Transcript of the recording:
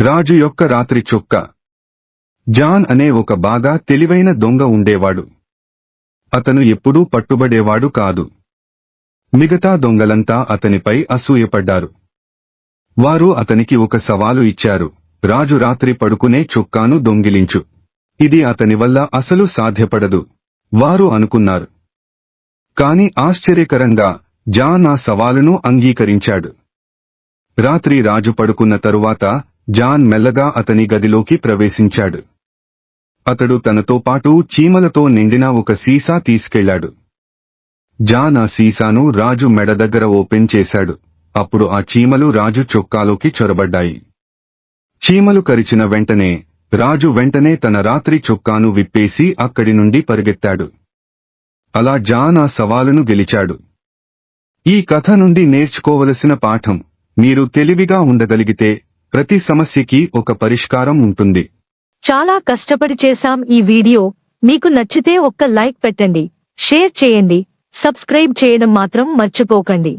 రాజు యొక్క రాత్రి చొక్క. జాన్ అనే ఒక బాగా తెలివైన దొంగ ఉండేవాడు. అతను ఎప్పుడూ పట్టుబడేవాడు కాదు. మిగతా దొంగలంతా అతనిపై అసూయపడ్డారు. వారు అతనికి ఒక సవాలు ఇచ్చారు. రాజు రాత్రి పడుకునే చొక్కాను దొంగిలించు. ఇది అతని వల్ల అసలు సాధ్యపడదు. వారు అనుకున్నారు. కాని ఆశ్చర్యకరంగా జాన్ ఆ సవాలును అంగీకరించాడు. రాత్రి రాజు పడుకున్న తరువాత జాన్ మెల్లగా అతని గదిలోకి ప్రవేశించాడు. అతడు తనతో పాటు చీమలతో నిండిన ఒక సీసా తీసుకెళ్ళాడు. జాన్ ఆ సీసాను రాజు మెడ దగ్గర ఓపెన్ చేశాడు. అప్పుడు ఆ చీమలు రాజు చొక్కాలోకి చొరబడ్డాయి. చీమలు కరిచిన వెంటనే రాజు వెంటనే తన రాత్రి చొక్కాను విప్పేసి అక్కడి నుండి పరిగెత్తాడు. అలా జాన్ ఆ సవాలును గెలిచాడు. ఈ కథ నుండి నేర్చుకోవలసిన పాఠం మీరు తెలివిగా ఉండగలిగితే ప్రతి సమస్యకి ఒక పరిష్కారం ఉంటుంది. చాలా కష్టపడి చేశాం ఈ వీడియో. మీకు నచ్చితే ఒక్క లైక్ పెట్టండి షేర్ చేయండి సబ్స్క్రైబ్ చేయడం మాత్రం మర్చిపోకండి.